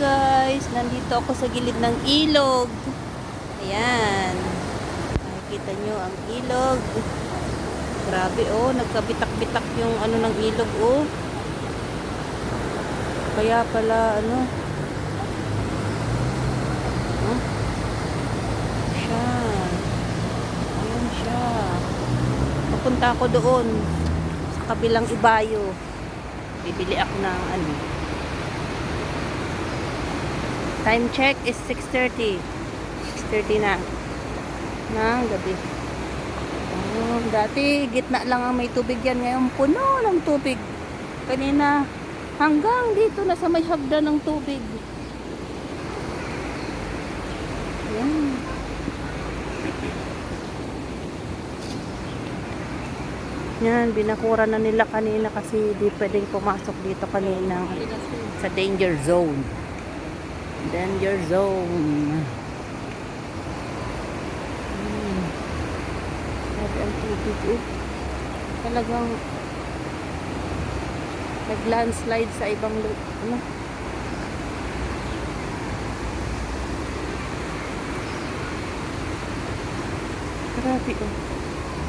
guys, nandito ako sa gilid ng ilog. Ayan. Nakikita nyo ang ilog. Grabe oh, nagkabitak-bitak yung ano ng ilog oh. Kaya pala ano. Huh? Siya. Ayan siya. Papunta ako doon sa kabilang ibayo. Bibili ako ng ano. Time check is 6.30. 6.30 na. Na, gabi. Oh, dati, gitna lang ang may tubig yan. Ngayon, puno ng tubig. Kanina, hanggang dito na sa may hagdan ng tubig. Yan. Yan, binakura na nila kanina kasi di pwedeng pumasok dito kanina sa danger zone. Danger zone. Hmm. Grabe ang tubig oh. Talagang nag-landslide sa ibang ano. Grabe oh.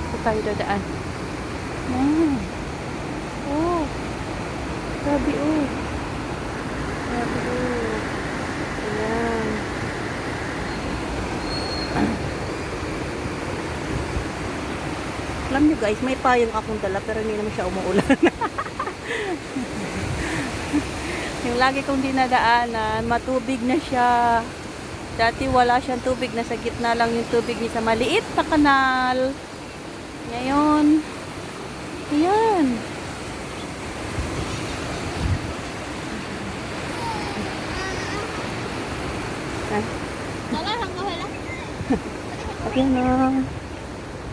Ito tayo dadaan. Ah. Oh. Grabe oh. Grabe oh. Ayan. Alam nyo guys, may payong akong dala pero hindi naman siya umuulan. yung lagi kong dinadaanan, matubig na siya. Dati wala siyang tubig, nasa gitna lang yung tubig niya sa maliit na kanal. Ngayon, ayan. Wala, hanggang wala. Okay na.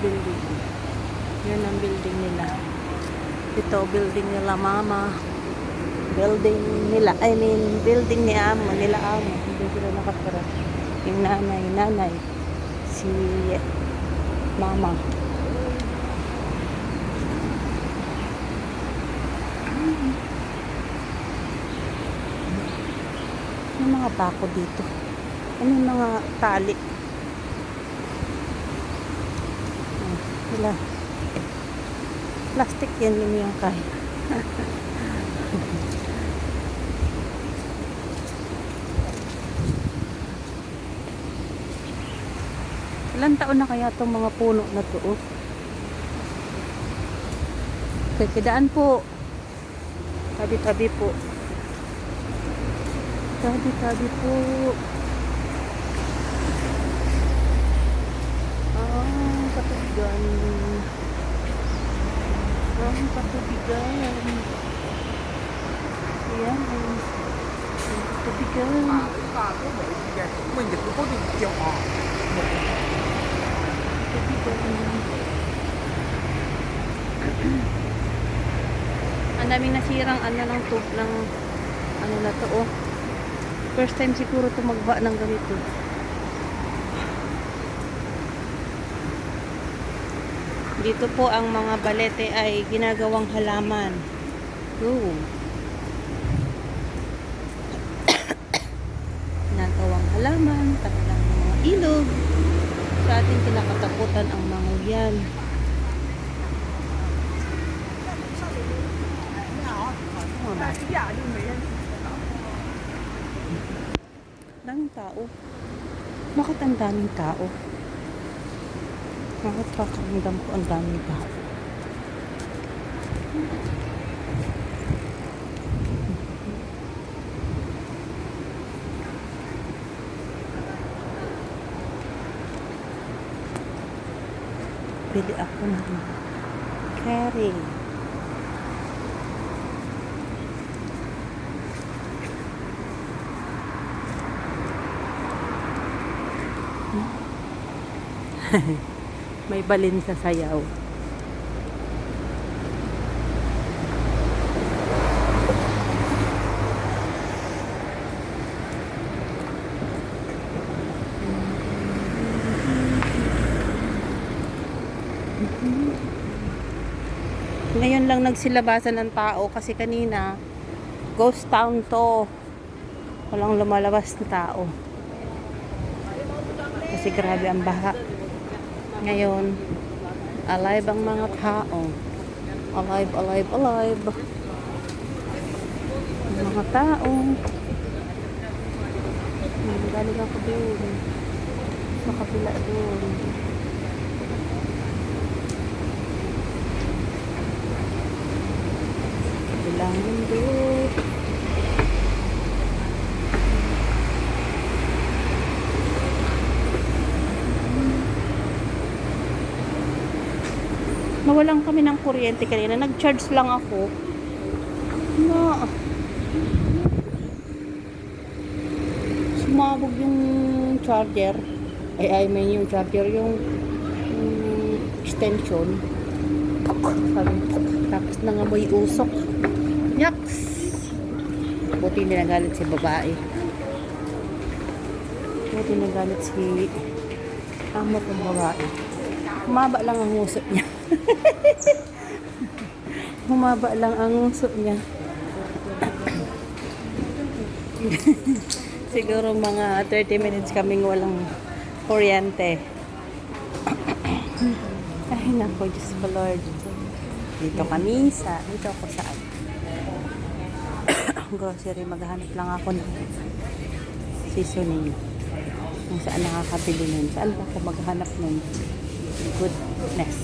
building. Yun ang building nila. Ito building nila mama. Building nila I mean building ni amo nila amo. Hindi sila nakatira. Yung nanay nanay. Si mama. May mga bako dito. Ano yung mga tali? Wala. Plastic yan yun yung kaya. Ilan taon na kaya itong mga puno na to? Oh? Kikidaan po. Tabi-tabi po. Tabi-tabi po. Ah, katubigan maraming patubigan. Ayan. Patubigan. Patubigan. Ang daming nasirang ano ng tube ng ano na to oh. First time siguro tumagba ng ganito. Dito po ang mga balete ay ginagawang halaman. Oh. ginagawang halaman, talagang mga ilog. Sa ating kinakatakutan ang mga yan. Daming tao. Bakit ang daming tao? Bakit kakaramdam ko ang dami tao? Pili ako ng carry. Hehehe hmm? May balin sa sayaw. Ngayon lang nagsilabasan ng tao kasi kanina ghost town to. Walang lumalabas na tao. Kasi grabe ang baha. Ngayon, alive ang mga tao. Alive, alive, alive. Ang mga tao. Hmm, galing ako doon. Sa kapila doon. Kabilang mundo. Nawalan kami ng kuryente kanina. Nag-charge lang ako. Na. Sumabog yung charger. Ay, I mean yung charger, yung, yung extension. Sabi, tapos nangamoy usok. Yaks! Buti nagalit si babae. Buti nagalit si amo kong babae. Humaba lang ang nguso niya. Humaba lang ang nguso niya. Siguro mga 30 minutes kaming walang kuryente. Ay nako, Diyos ko Lord. Dito kami sa, dito ako saan? Grocery, maghanap lang ako ng seasoning. Kung saan nakakabili nun. Saan ba ako maghanap nun? Goodness.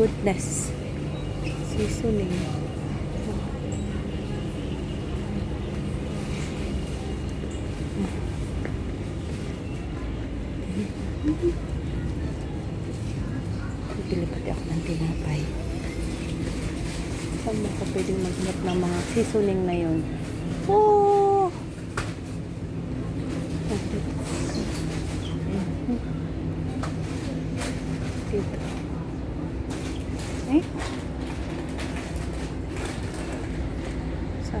Goodness. Seasoning. Bibili pati ako ng tinapay. Saan mo ako pwedeng maghanap ng mga seasoning na yun? Oh! Dito. Eh?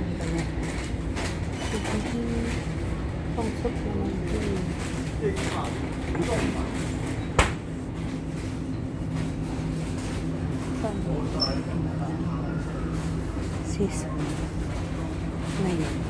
Saan ba yan? Pangsok naman din. Saan ba yan? Season. Ngayon. Oh.